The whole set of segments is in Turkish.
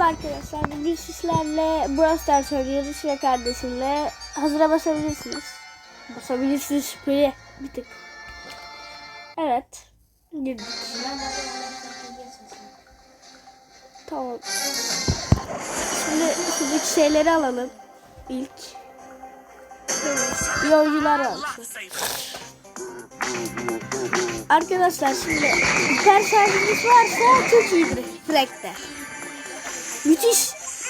Arkadaşlar bugün sizlerle Brawl Stars oynuyoruz ve kardeşimle hazıra basabilirsiniz. Basabilirsiniz şüpheli bir tık. Evet. Girdik. Tamam. Şimdi şuradaki şeyleri alalım. İlk. Oyuncular alalım. Arkadaşlar şimdi hiper şarjınız varsa çok iyidir Frank'te. Müthiş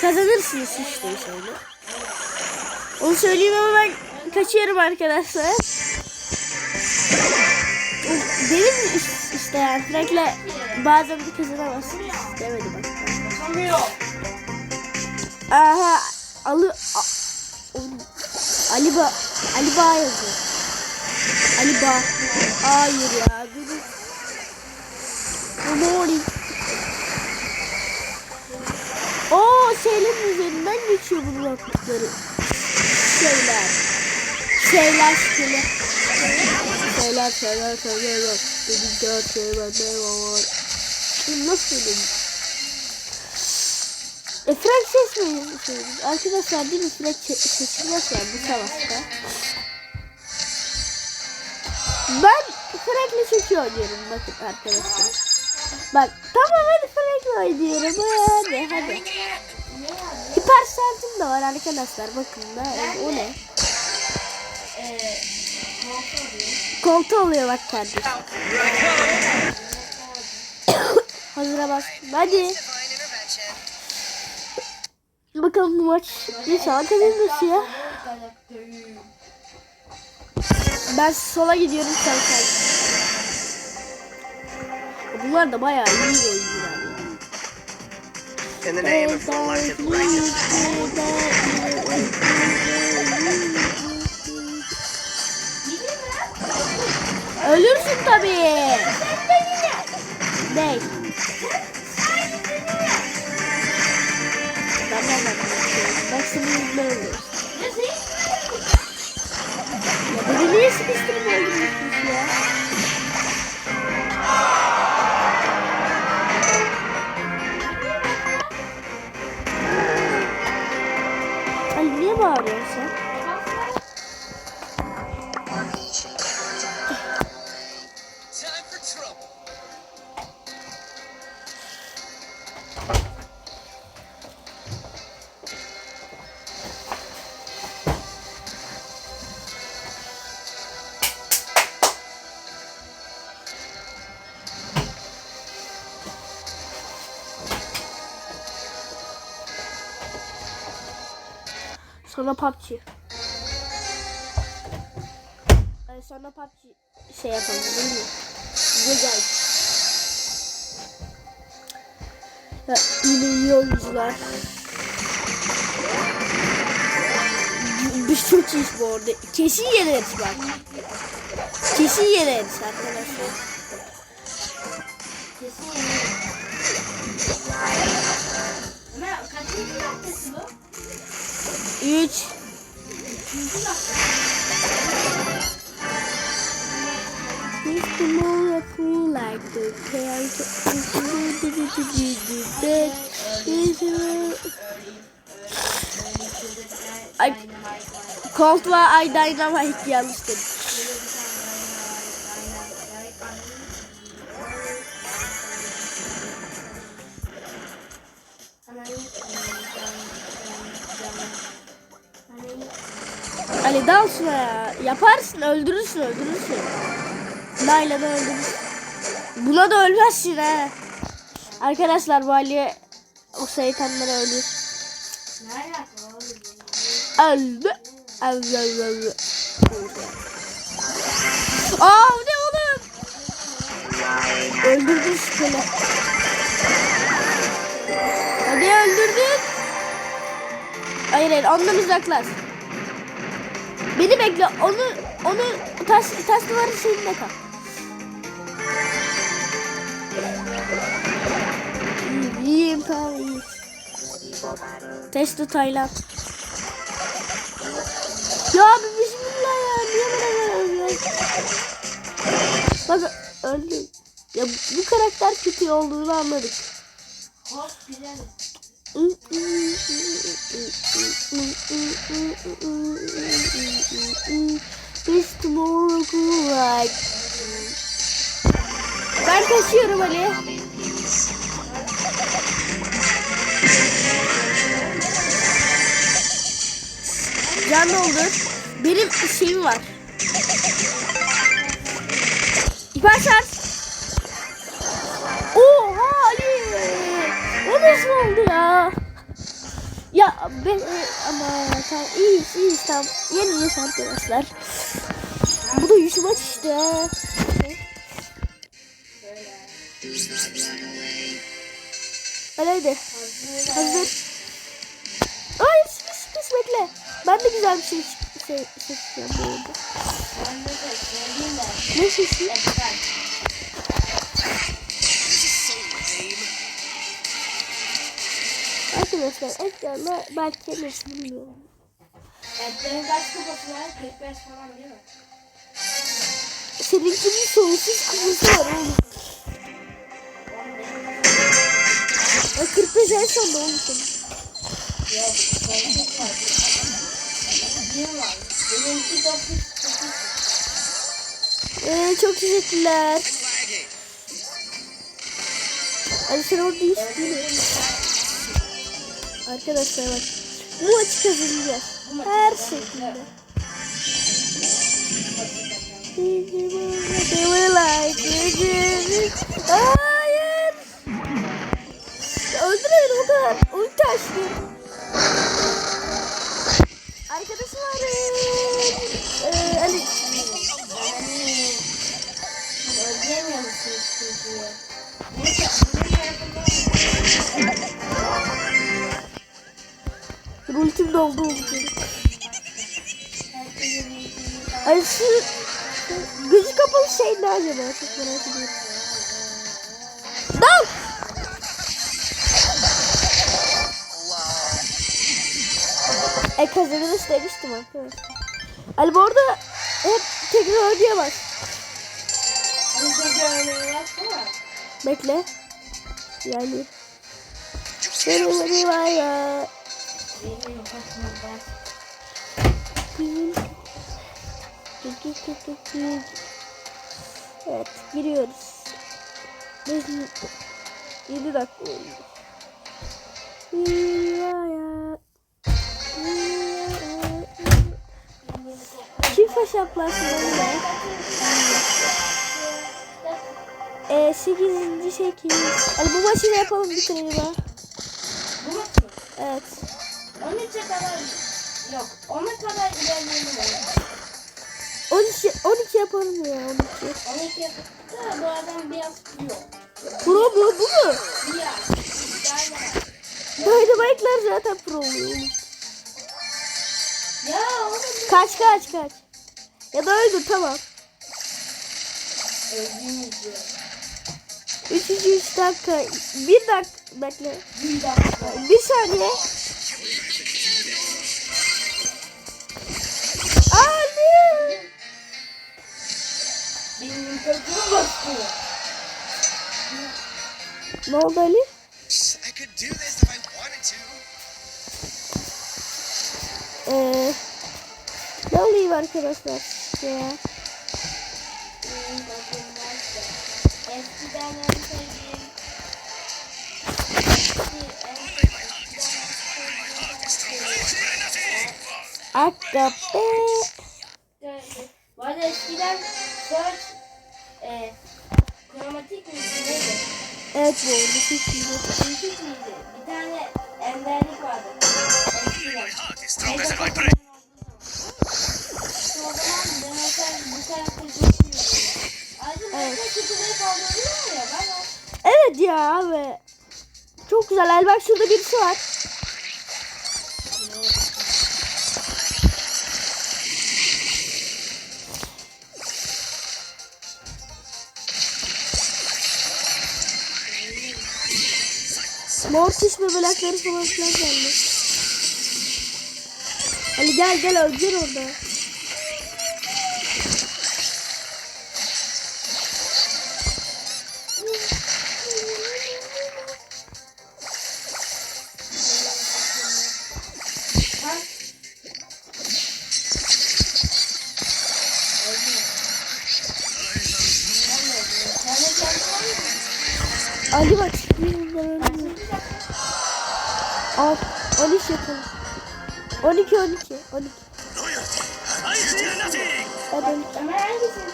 kazanırsınız işte şöyle. Onu söyleyeyim ama ben kaçıyorum arkadaşlar. Dedim is- işte yani Frank'le bazen bir kazanamazsınız. Demedim bak. Aha alı Ali Ba Ali Ba yazıyor. Ali Ba. Hayır ya. Dur. Morning. Şeylerin üzerinden geçiyor bu kulaklıkları. Şeyler. Şeyler skili. Şeyler şeyler şeyler. Dedim dört şey bende var. Bunu nasıl dedim? E Frank seçmeyin. Arkadaşlar değil mi Frank se- seçilmez ya bu savaşta. Ben Frank'le çok iyi oynuyorum bakın arkadaşlar. Bak tamam hadi Frank'le oynuyorum. Hadi hadi. Hiper şarjım da var arkadaşlar bakın da o ne? Koltuğu oluyor bak kardeşim. Hazıra bas. Hadi. Bakalım bu maç inşallah kazanırız ya. Ben sola gidiyorum sen sen. Bunlar da bayağı iyi oyuncular. In the name of collective righteousness. Ölürsün tabii. Ben ben. Bak senin yüzünden ölüyorsun. Ya beni niye sıkıştırıp öldürmüşsün Sonra PUBG. Ay sonra PUBG şey yapalım değil mi? Güzel. Ya yine iyi oyuncular. Biz çok iyiyiz bu arada. Kesin yeneriz bak. Kesin yeneriz arkadaşlar. Üç. Mr. Moore who like the Ay, Colt ve Ay Dynamite yanlış dedim. Ali dal şuna ya. Yaparsın öldürürsün öldürürsün. Layla da öldürürsün. Buna da ölmezsin ha. Arkadaşlar bu Ali o şeytanlara ölür. Öldü. Öldü öldü. Aa ne oğlum? Öldürdün şüpheli. Hadi öldürdün. Hayır hayır ondan uzaklaş. Beni bekle. Onu onu taş taş duvarın şeyinde kal. İyiyim, tamam iyiyim. Testo Tayland. Ya bir bismillah ya. Niye bana oluyor? Bak öldüm. Ya bu karakter kötü olduğunu anladık. It's tomorrow like Ben kaçıyorum Ali. Can doldur. Benim şeyim var. İper. Nasıl oldu ya? Ya ben e, ama tamam iyiyiz iyiyiz tamam. Yeniliyiz arkadaşlar. Bu da yüz maç işte. Hadi hadi. Hazır. Hayır sıkış sıkış bekle. Ben de güzel bir şey şey seçeceğim bu arada. Ne sesi? Arkadaşlar ekranla belki nasıl bilmiyorum. Etlerin kaç kupası var? 45 falan değil mi? Seninkinin sonsuz kupası var oğlum. Ay 45 en sonsuz var. Bir var. Benimki 9 Ee, çok teşekkürler. Hadi sen orada hiç değil mi? Arkadaşlar bak. Bu maçı kazanacağız. Her şekilde. Hayır. Öldürelim o kadar. Ulti açtı. Şu gözü kapalı şey ne acaba? Çok merak ediyorum. Dal! E kazanırız demiştim arkadaşlar. Ali bu arada hep tekrar örneği yapsana. Bekle. Yani. Benim benim var ya. Benim bak. Evet giriyoruz. 7 dakika oldu. Çift ne? Ee, 8. şey kim? Hadi bu maçı yapalım bitirelim ha. Bu maç mı? Evet. 13'e kadar yok. 10'a kadar ilerleyelim. 12, 12 yapalım ya 12. 12 yapıp da bu adam biraz yok. Pro mu bu mu? Biraz. Dynamite'lar zaten pro oluyor. Ya oğlum Kaç kaç kaç. Ya da öldür tamam. 3. 3 dakika. 1 dakika. Bekle. Bir dakika. Bir saniye. Benim çocuğum bakıyor. Ne oldu Ali? Ee, ne olayım arkadaşlar? Ya. Eskiden en sevdiğim. Akape. Bu arada eskiden search e, kromatik miydi neydi? Evet bu iyi. Kromatik miydi? Bir tane enderlik vardı. Eskiden. Neyse, o zaman ben olsam bu karakter geçmiyorum. Ayrıca Evet. mesela kutuları kaldırıyorlar ya ben o Evet ya abi. Çok güzel. El bak şurada birisi var. Mortis bebelekleri falan filan geldi. Ali gel gel öldür orada. Ali bak. Al. 13 yapalım. 12 12 12. Hadi 12. Ömer hangisini?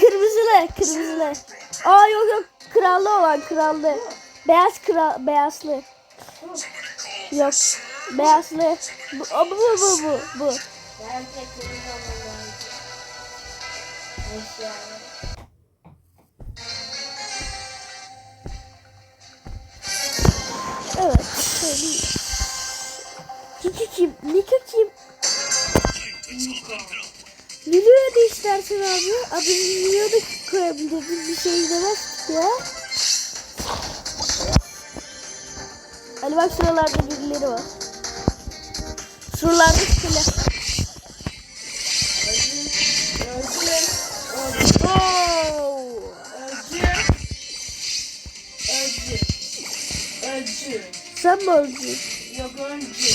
Kırmızılı, kırmızılı. Aa yok yok, krallı olan krallı. Beyaz kral, beyazlı. Yok, beyazlı. Bu, bu, bu, bu, bu. Ben tek kırmızı olmam lazım. Şöyle. Kiki kim? Nika kim? Biliyordu istersen abi. Adını biliyorduk koyabilirdik. Bir şey demezdik ya. Hani bak şuralarda birileri var. Şuralarda şöyle. Sen mi öldün? Yok öncü.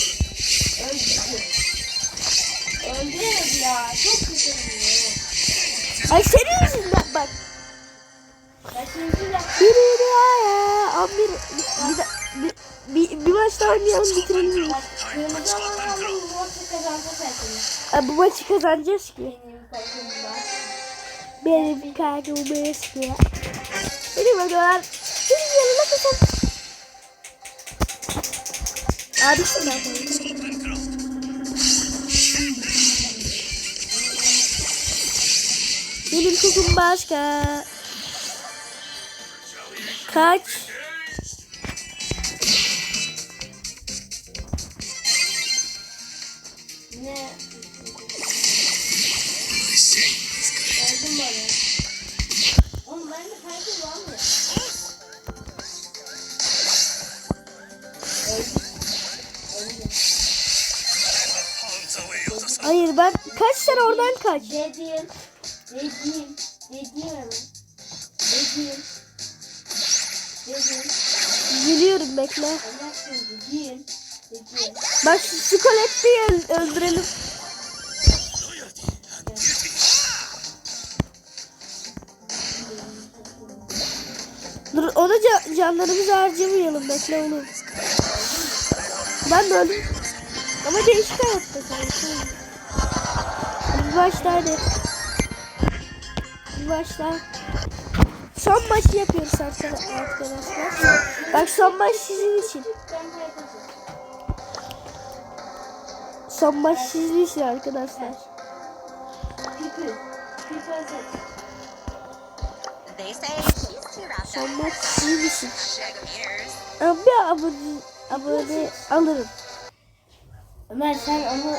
Öcü. Öldüremedi ya. Çok kötü oynuyor. Ay senin yüzünden bak. Da Biri ya. Abi bir, bir, bir, bir, bir maç daha oynayalım bitirelim. Ay, bu maçı kazanacağız ki. Benim kalbim eski. Benim ödüler. Benim yanına kazan. Abi şunu yapalım. Benim kokum başka. Kaç? Ben kaç sen oradan kaç. Dediğim. Dediğim. Dediğim hemen. Dediğim. Dediğim. Geliyorum bekle. Dediğim. Dediğim. Bak şu Scoletti'yi öl- öldürelim. Dur ona ca- canlarımızı harcamayalım bekle oğlum. Ben de öldüm. Ama değişik hayatta sanki. Hadi bir başla hadi. Bir başla. Son maçı yapıyoruz arkadaşlar. Bak son maç sizin için. Son maç sizin için arkadaşlar. Son maç sizin için. Ama bir abone, abone alırım. Ömer sen onu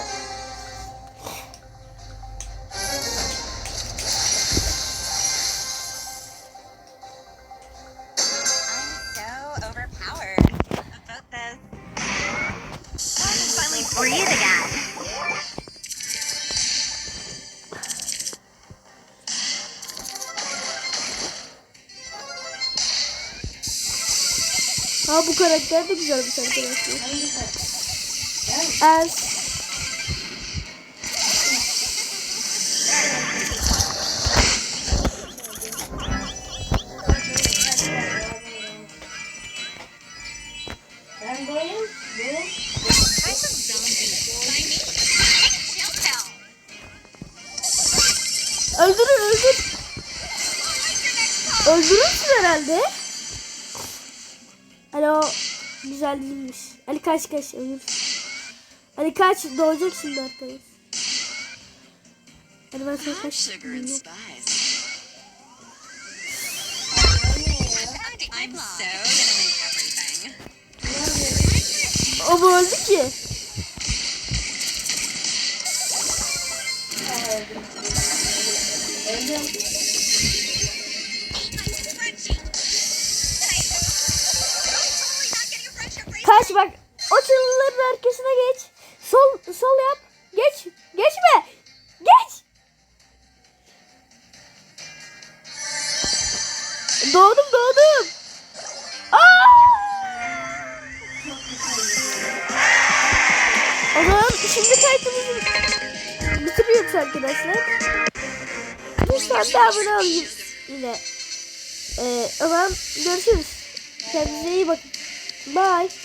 bu karakter de güzelmiş arkadaşlar. hangi kaç? Ez. Kaç kaç ölür. Ali kaç doğacak şimdi arkadaş. Hadi ben sana kaç. O öldü ki. Öldüm. Kaç bak. O çalıların arkasına geç. Sol sol yap. Geç. Geçme. Geç. Doğdum doğdum. Aa! O zaman şimdi kaydımızı bitiriyoruz arkadaşlar. Lütfen de abone olun yine. Ee, o zaman görüşürüz. Kendinize iyi bakın. Bye.